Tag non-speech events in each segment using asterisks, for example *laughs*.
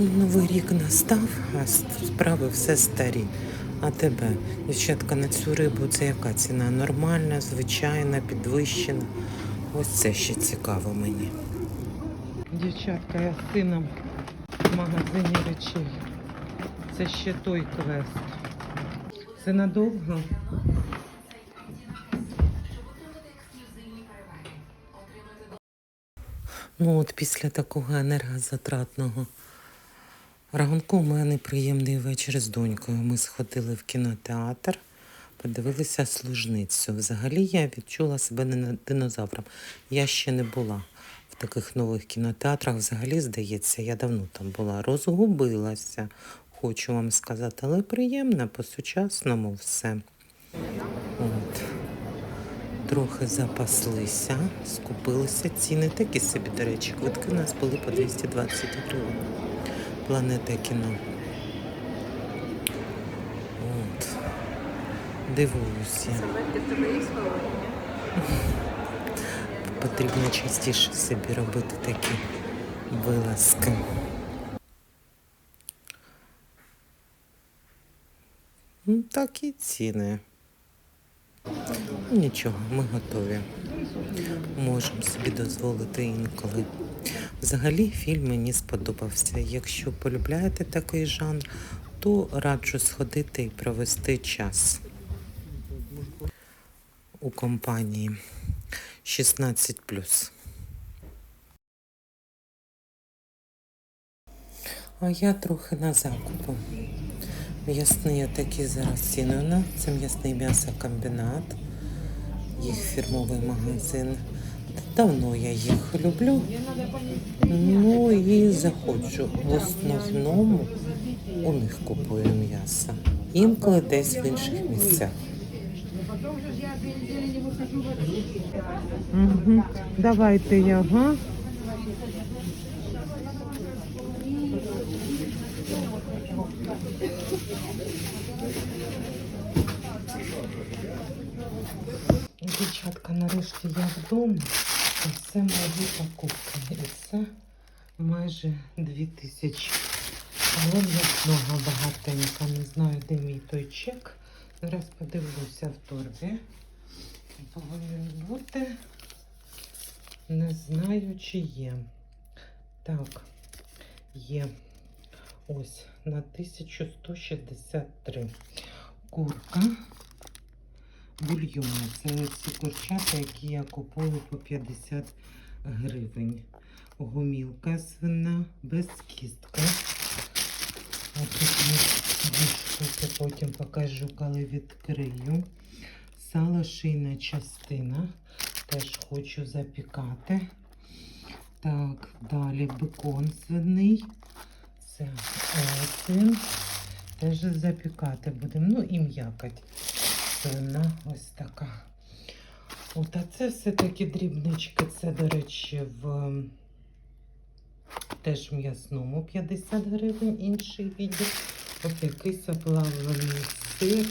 Новий рік настав, а справи все старі. А тебе, дівчатка, на цю рибу це яка ціна? Нормальна, звичайна, підвищена. Ось це ще цікаво мені. Дівчатка, я з сином в магазині речей. Це ще той квест. Це надовго? Ну от після такого енергозатратного ранку у мене приємний вечір з донькою. Ми сходили в кінотеатр, подивилися служницю. Взагалі я відчула себе не динозавром. Я ще не була в таких нових кінотеатрах. Взагалі, здається, я давно там була. Розгубилася, хочу вам сказати, але приємно, по-сучасному все. От. Трохи запаслися, скупилися. Ціни такі собі, до речі, квитки у нас були по 220 гривень. Планета кіно. От. Дивуюсь я. *laughs* Потрібно частіше собі робити такі вилазки. Ну, Такі ціни. Нічого, ми готові. Можемо собі дозволити інколи. Взагалі фільм мені сподобався. Якщо полюбляєте такий жанр, то раджу сходити і провести час у компанії 16. А я трохи на закупу. М'ясні такі зараз ціни у. Це м'ясний м'ясокомбінат, їх фірмовий магазин. Давно я їх люблю. Ну і заходжу. В основному у них купую м'ясо. Інколи десь в інших місцях. Угу. Давайте я, га? Дівчатка, нарешті я вдома. І це мої покупки. І це майже дві тисячі. Але м'ясного багатенько. Не знаю, де мій той чек. Зараз подивлюся в торбі. Повинен бути. Не знаю, чи є. Так, є. Ось на 1163. Курка. Бульйони. Це ці курчата, які я купую по 50 гривень. Гумілка свина без є дві потім покажу, коли відкрию. Сало шийна частина. Теж хочу запікати. Так, далі бекон свиний. Це один. Теж запікати будемо. Ну і м'якоть свина ось така. От, а це все-таки дрібнички. Це, до речі, в теж м'ясному 50 гривень, інший відділ. От якийсь оплавлений сир,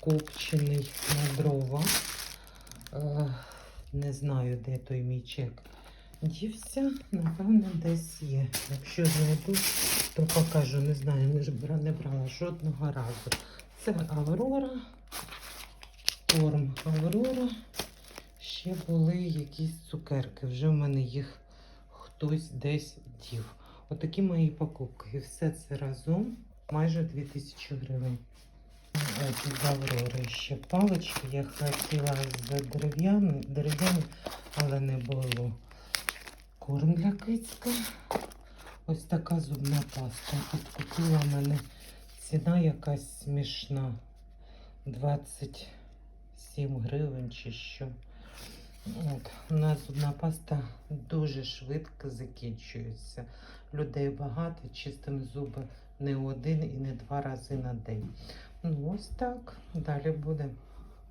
копчений на дрова. Е, не знаю, де той мій чек дівся. Напевно, десь є. Якщо знайду, то покажу. Не знаю, не брала жодного разу. Це Аврора, корм Аврора. Ще були якісь цукерки. Вже в мене їх хтось десь дів. Отакі мої покупки. І все це разом майже 2000 гривень. З Аврори ще палички. Я хотіла з дерев'яні, але не було. Корм для кицька. Ось така зубна паста. Тут купила в мене ціна якась смішна. 27 гривень чи що. От. У нас зубна паста дуже швидко закінчується. Людей багато, чистимо зуби не один і не два рази на день. Ну ось так. Далі буде.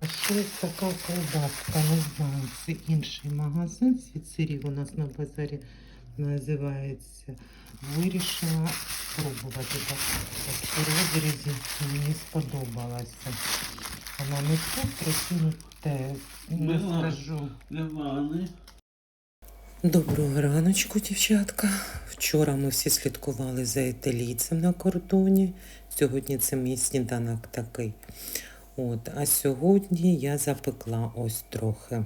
А ще така колбаска, не знаю, це інший магазин. Світ у нас на базарі називається. Вирішила спробувати так. у розрізі мені сподобалася. Вона не ну те, не скажу. Доброго раночку, дівчатка. Вчора ми всі слідкували за італійцем на кордоні. Сьогодні це мій сніданок такий. От, а сьогодні я запекла ось трохи.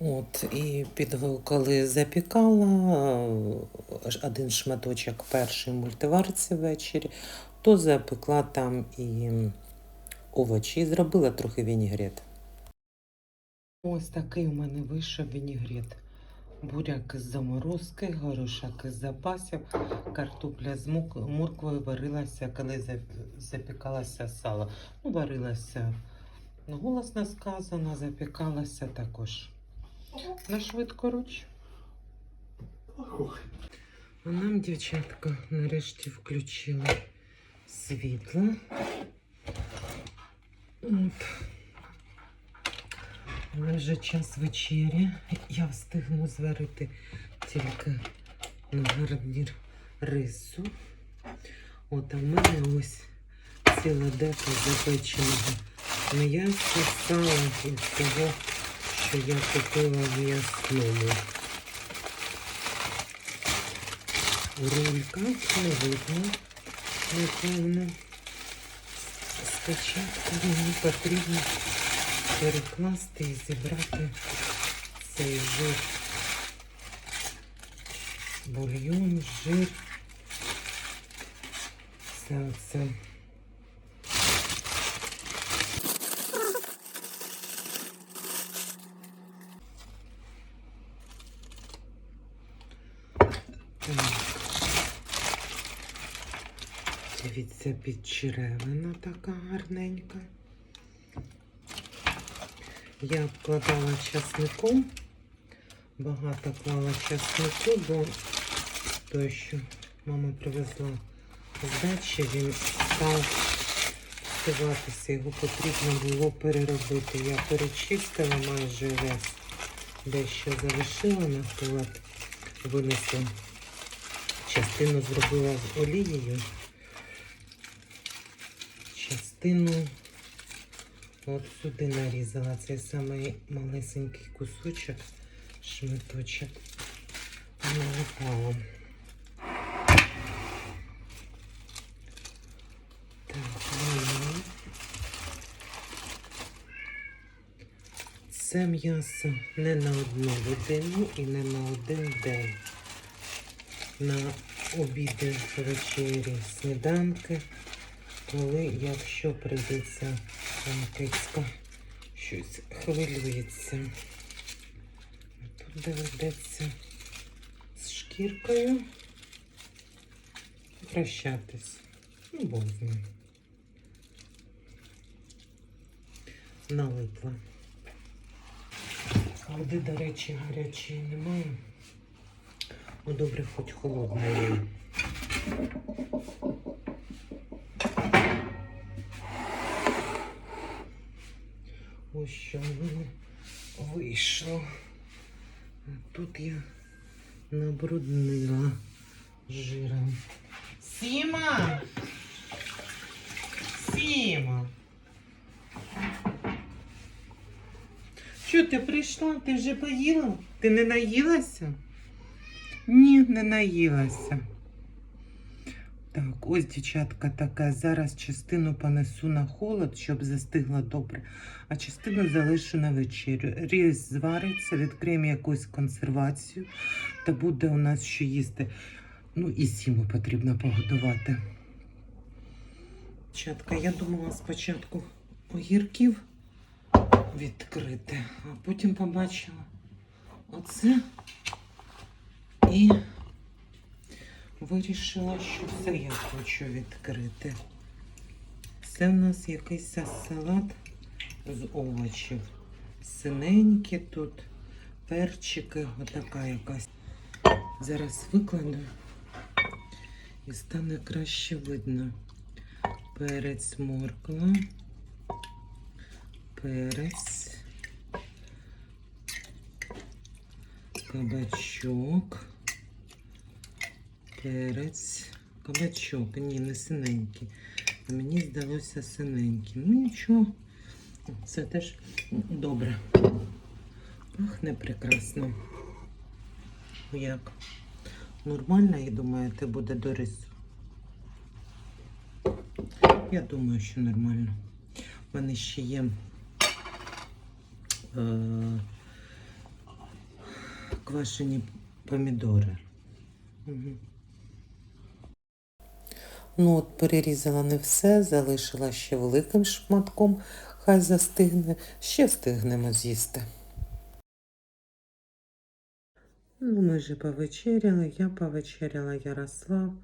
От, і під, коли запікала аж один шматочок перший мультиварці ввечері, то запекла там і овочі, і зробила трохи вінігрет. Ось такий у мене вийшов вінігрет. Буряк із заморозки, горошок із запасів, картопля з морквою варилася, коли за- запікалося сало. Ну, варилася ну, голосно сказано, запікалася також. На швидкоруч. А нам, дівчатка, нарешті включили світло. От. Але вже час вечері. Я встигну зварити тільки гарнір рису. От, а в мене ось ціла дека запеченого м'яса, сала із того, що я купила в м'ясному. Рулька не видно, напевно. Спочатку мені потрібно перекласти і зібрати цей жир. Бульйон, жир. Все це. Так. Дивіться, підчеревина така гарненька. Я вкладала часником, багато клала часнику, бо той, що мама привезла з дачі, він став встигатися, його потрібно було переробити. Я перечистила майже весь, дещо залишила на холод, винесла. Частину зробила з олією, частину От сюди нарізала цей самий малесенький кусочок, шматочок. Налипала. Це м'ясо не на одну людину і не на один день. На обіди, вечері, сніданки, коли, якщо прийдеться кицька щось хвилюється. Тут доведеться з шкіркою прощатись. Ну, бог з ним. Налипла. Води, до речі, гарячої немає. Ну, добре, хоч холодної. Що в мене вийшло. Тут я набруднила жиром. Сіма! Сіма! Що ти прийшла? Ти вже поїла? Ти не наїлася? Ні, не наїлася. Так, ось дівчатка така. Зараз частину понесу на холод, щоб застигла добре, а частину залишу на вечерю. Різ звариться, відкриємо якусь консервацію, та буде у нас що їсти. Ну і сіму потрібно погодувати. Дівчатка, я думала спочатку огірків відкрити, а потім побачила оце і вирішила, що це я хочу відкрити. Це в нас якийсь салат з овочів. Синенькі тут, перчики, отака якась. Зараз викладу і стане краще видно. Перець морква, перець, кабачок, перець, кабачок. Ні, не синенький. Мені здалося синенький. Ну нічого, це теж добре. Ах, не прекрасно. Як? Нормально, і думаєте, буде до рису? Я думаю, що нормально. У мене ще є е, квашені помідори. Угу. Ну, от перерізала не все, залишила ще великим шматком. Хай застигне, ще встигнемо з'їсти. Ну, ми вже повечеряли, я повечеряла, Ярослав,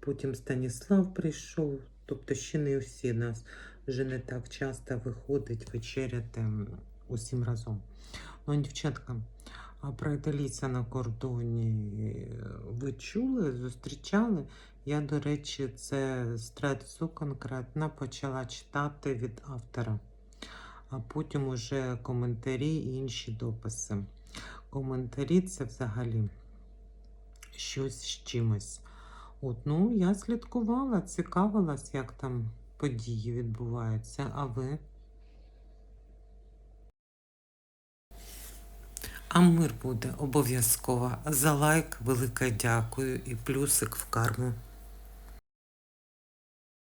потім Станіслав прийшов. Тобто ще не усі нас вже не так часто виходить вечеряти усім разом. Ну, дівчатка, а про італійця на кордоні ви чули, зустрічали? Я, до речі, це стрецу конкретно почала читати від автора, а потім уже коментарі і інші дописи. Коментарі це взагалі щось з чимось. От, ну, я слідкувала, цікавилась, як там події відбуваються. А ви? А мир буде обов'язково. За лайк велике дякую і плюсик в карму.